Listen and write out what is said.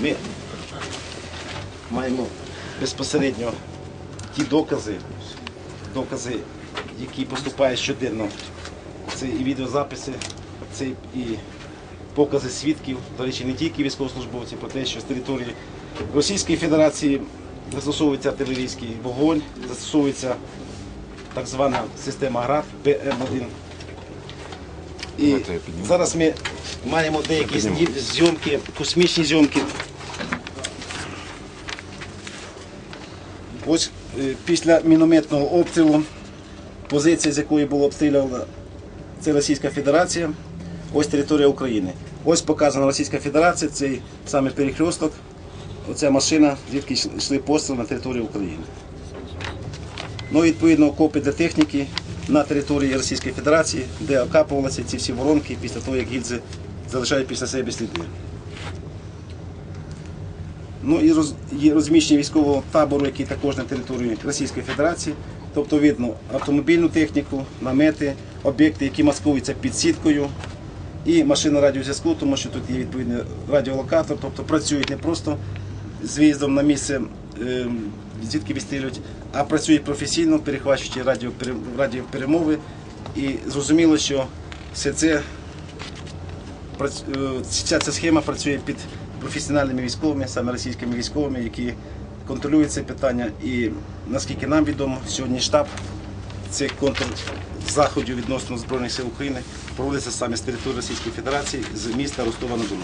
Ми маємо безпосередньо ті докази, докази, які поступають щоденно. Це і відеозаписи, це і покази свідків, до речі, не тільки військовослужбовців, про те, що з території Російської Федерації застосовується артилерійський вогонь, застосовується так звана система ГРАД ПМ-1. І зараз ми маємо деякі зйомки, космічні зйомки. Ось е, після мінометного обстрілу, позиція, з якої було обстріляно, це Російська Федерація, ось територія України. Ось показана Російська Федерація, цей саме перехресток, оця машина, звідки йшли постріли на територію України. Ну, відповідно, окопи для техніки на території Російської Федерації, де окапувалися ці всі воронки після того, як гільзи залишають після себе сліди. Ну і роз, є розміщення військового табору, який також на території Російської Федерації. Тобто видно автомобільну техніку, намети, об'єкти, які маскуються під сіткою, і машина радіозв'язку, тому що тут є відповідний радіолокатор, тобто працюють не просто з виїздом на місце, звідки відстрілюють, а працюють професійно, перехвачуючи радіопере- радіоперемови. І зрозуміло, що все це прац- е, ця, схема працює під професіональними військовими, саме російськими військовими, які контролюють це питання. І наскільки нам відомо, сьогодні штаб цих контрзаходів відносно Збройних сил України проводиться саме з території Російської Федерації з міста Ростова на Дону.